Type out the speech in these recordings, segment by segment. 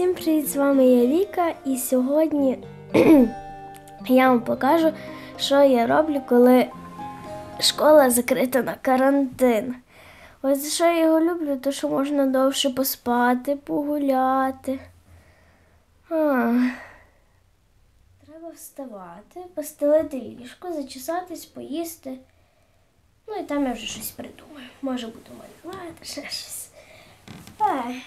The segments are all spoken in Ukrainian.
Всім привіт! З вами я Віка, і сьогодні я вам покажу, що я роблю, коли школа закрита на карантин. Ось за що я його люблю, то що можна довше поспати, погуляти. А. Треба вставати, постелити ліжко, зачесатись, поїсти. Ну і там я вже щось придумаю. Може буду малювати, ще щось. Ай.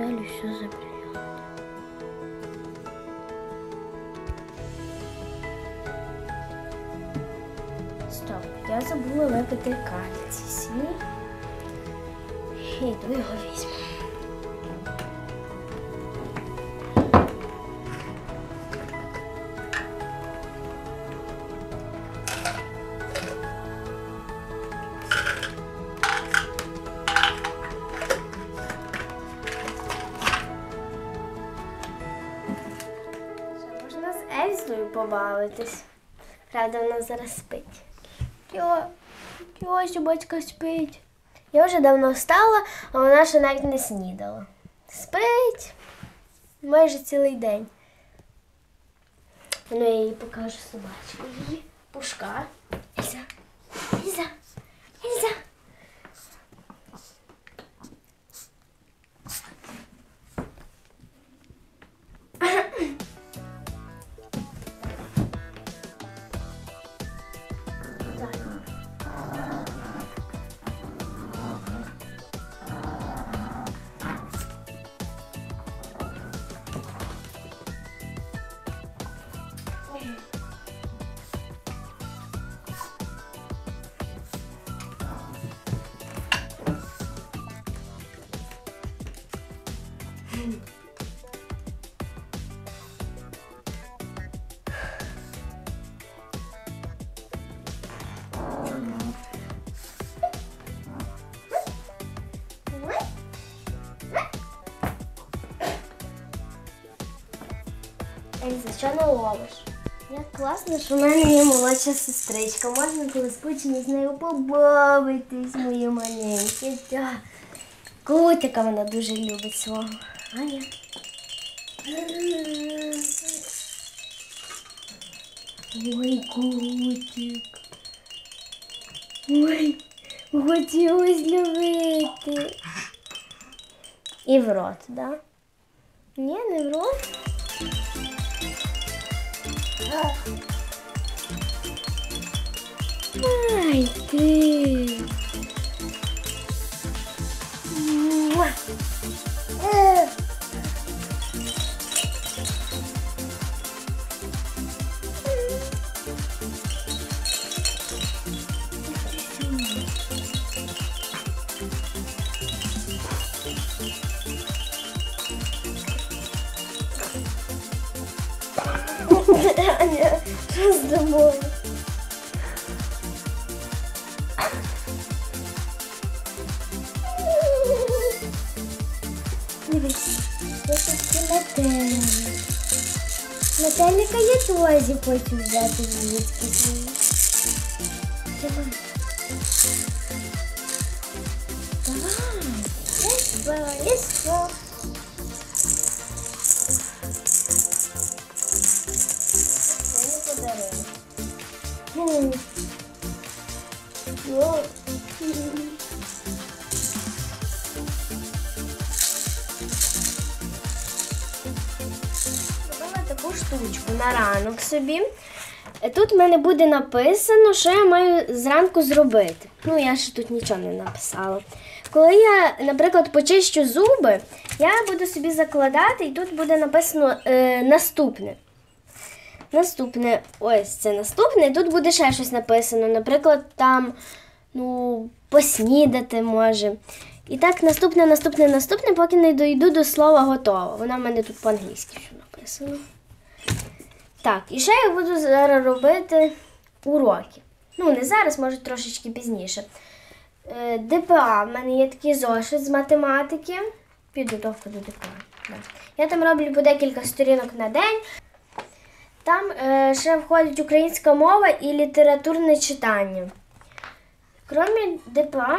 Далі все забрильовано. Стоп, я забула випити кальцій. Йду його візьму. Побавитись. Правда, вона зараз спить. Йо, Йосю, батька спить. Я вже давно встала, а вона ще навіть не снідала. Спить майже цілий день. Ну, я їй покажу собачку її. Пушка. Що не ловиш? Як класно, що в мене є молодша сестричка. Можна коли скучно з нею побавитись, мої маленькі. Та. Котика вона дуже любить свого. Аня. Ой, котик. Ой, хотілося зловити. І в рот, так? Да? Ні, не в рот. Ай ти. Аня, що з тобою? Дивись, я тут метелик. Метелика я теж хочу взяти звідки. Давай. Давай. Лісо, лісо. На ранок собі. Е, Тут в мене буде написано, що я маю зранку зробити. Ну, я ще тут нічого не написала. Коли я, наприклад, почищу зуби, я буду собі закладати, і тут буде написано е, наступне. Наступне, ось це наступне. Тут буде ще щось написано. Наприклад, там ну, поснідати може. І так, наступне, наступне, наступне, поки не дойду до слова готово. Вона в мене тут по-англійськи написано. Так, і ще я буду зараз робити уроки. Ну, не зараз, може трошечки пізніше. Е, ДПА, в мене є такий зошит з математики. Підготовка до ДПА. Я там роблю по декілька сторінок на день. Там е, ще входить українська мова і літературне читання. Крім ДПА,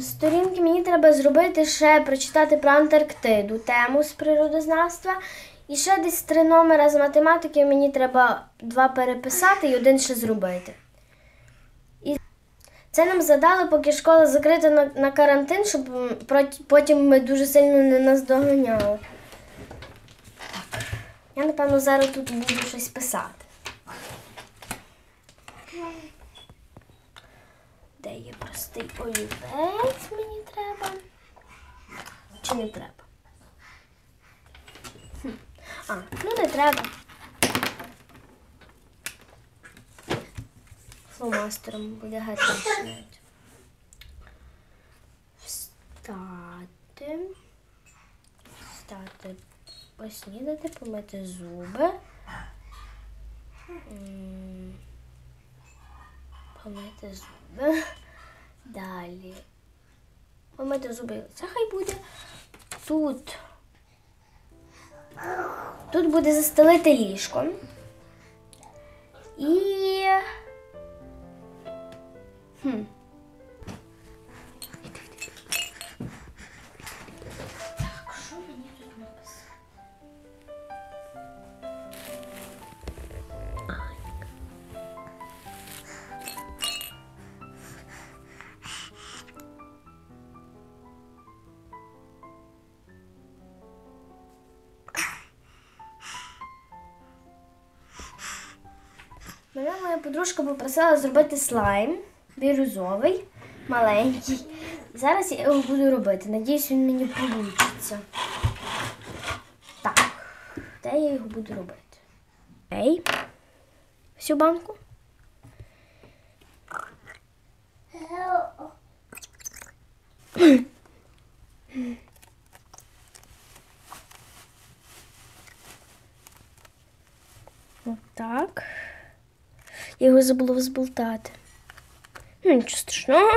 сторінки мені треба зробити ще прочитати про Антарктиду, тему з природознавства. І ще десь три номера з математики мені треба два переписати і один ще зробити. І це нам задали, поки школа закрита на, на карантин, щоб потім ми дуже сильно не наздоганяли. Я, напевно, зараз тут буду щось писати. Де є простий олівець мені треба? Чи не треба? А, ну не треба. Фломастером буде гарніше навіть. Встати. Встати. Поснідати, помити зуби. Помити зуби. Далі. Помити зуби. Це хай буде. Тут. Тут буде застелити ліжко. І. Мене моя подружка попросила зробити слайм бірюзовий, маленький. Зараз я його буду робити. Надіюсь, він мені вийде. Так, де я його буду робити? Ей, всю банку. Отак. Я його забула взболтати. Ну, нічого страшного.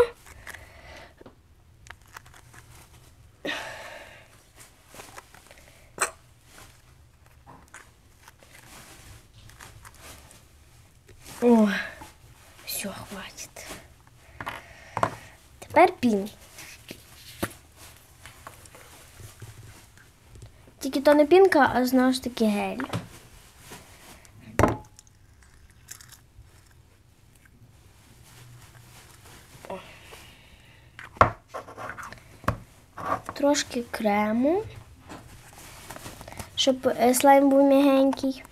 О, все, хватит. Тепер пінь. Тільки то не пінка, а знову ж таки гель. Трошки крему, щоб е, слайм був м'ягенький.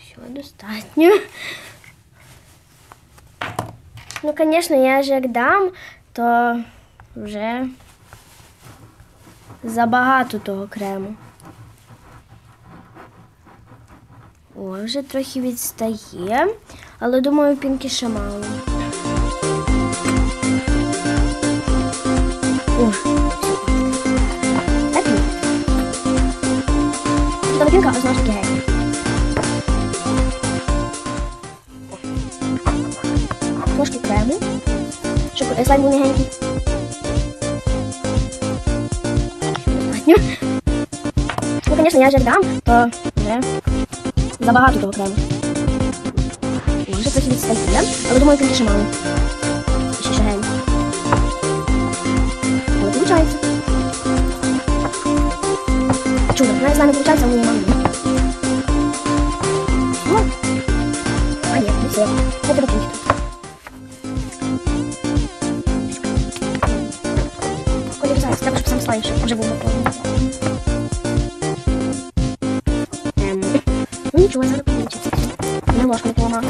Все, достатньо. Ну, звісно, я ж як дам, то вже забагато того крему. О, вже трохи відстає, але думаю, пінки ще мало. О, так. Та пінка, а. Трошки крему, щоб слайм був м'ягенький. Ну, звісно, я ж дам, то вже забагато того крему. Може трохи відстає, але думаю, пінки ще мало. Ще гель. Але виходить. Чудо, навіть з нами виходить, а мені мало. А ні, не все. Це треба пінки тут. Коли зараз, треба, щоб сам слайм вже був наповнений. Нічого, зараз получиться. Не ложку не поламав.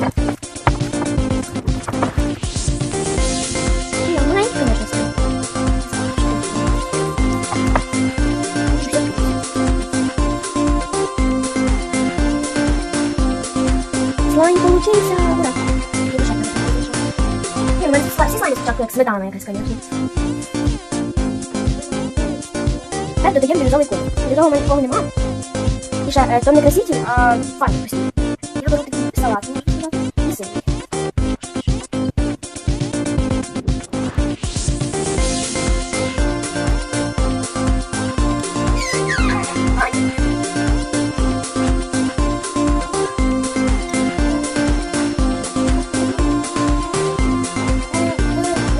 Ні, слайм. Получився, ура! Ні, ну, мене всі слайми спочатку як сметана якась, конечно. Тепер додаємо бірюзовий колір. Бірюзового мене такого нема. І ще е, то не краситель, а фарби прості. Я беру такий салат, можна сказати, і сир.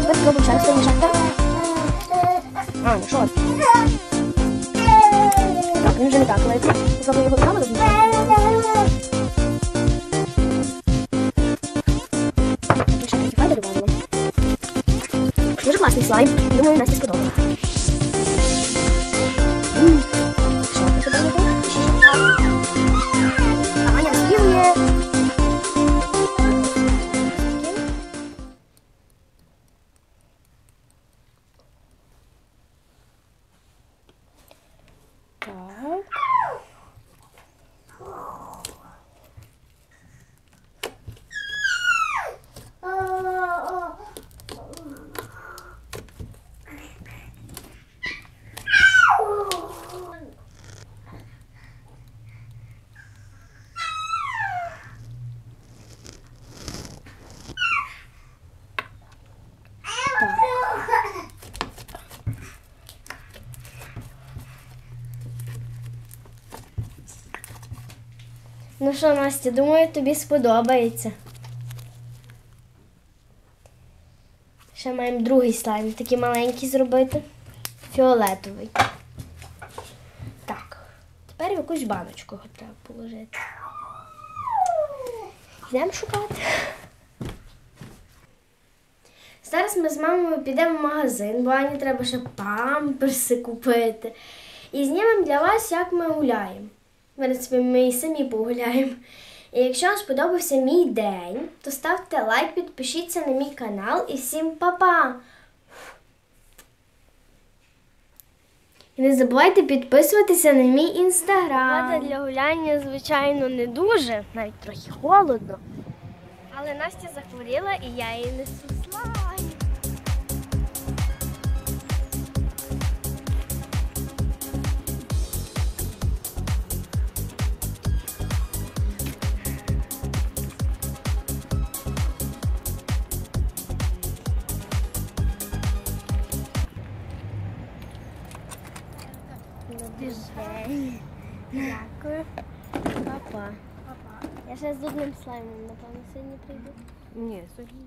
Тепер спробуємо ще раз перемішати. А, ну що? Так, він вже не так лежить. Попробуємо його прямо розмішати. Ще трохи файби добавимо. Дуже класний слайм. Думаю, Насті сподобається. Ну що, Настя, думаю, тобі сподобається. Ще маємо другий слайм, такий маленький зробити. Фіолетовий. Так. Тепер в якусь баночку треба положити. Йдемо шукати. Зараз ми з мамою підемо в магазин, бо Ані треба ще памперси купити. І знімемо для вас, як ми гуляємо. Ми і самі погуляємо. І якщо вам сподобався мій день, то ставте лайк, підпишіться на мій канал і всім па-па! І не забувайте підписуватися на мій інстаграм. Погода для гуляння, звичайно, не дуже, навіть трохи холодно. Але Настя захворіла і я їй несу слайм. З одним слаймом, напевно, сьогодні прийду. Ні, сьогодні.